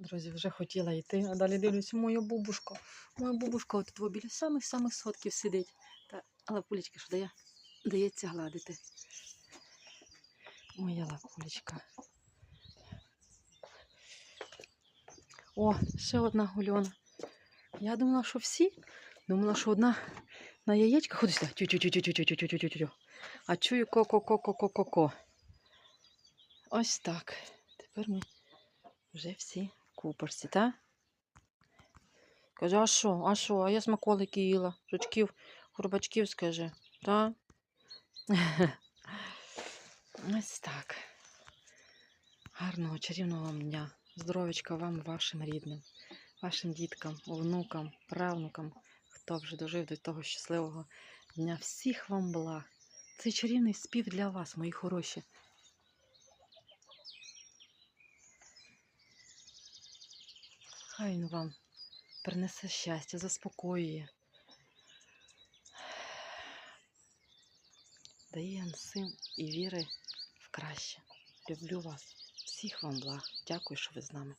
Друзі, вже хотіла йти, а далі дивлюся, моя бубушка. Моя бубушка от тут біля самих-самих сотків сидить. Та лапулечка, що дає, дається гладити. Моя лапулечка. О, ще одна гульона. Я думала, що всі. Думала, що одна на яєчках. Ходи сюди. Тю-тю-тю-тю-тю-тю-тю-тю-тю. А чую ко-ко-ко-ко-ко-ко. Ось так. Тепер ми вже всі в купорсі, так? Каже, а що, а що? А я смаколики їла. Жучків, хробачків, скажи. Та? Ось так. Гарного, чарівного вам дня. Здоров'ячка вам, вашим рідним, вашим діткам, внукам, правнукам, хто вже дожив до того щасливого дня. Всіх вам благ. Цей чарівний спів для вас, мої хороші. Хай він вам принесе щастя, заспокоює. Дає вам сил і віри в краще. Люблю вас. Всіх вам благ. Дякую, що ви з нами.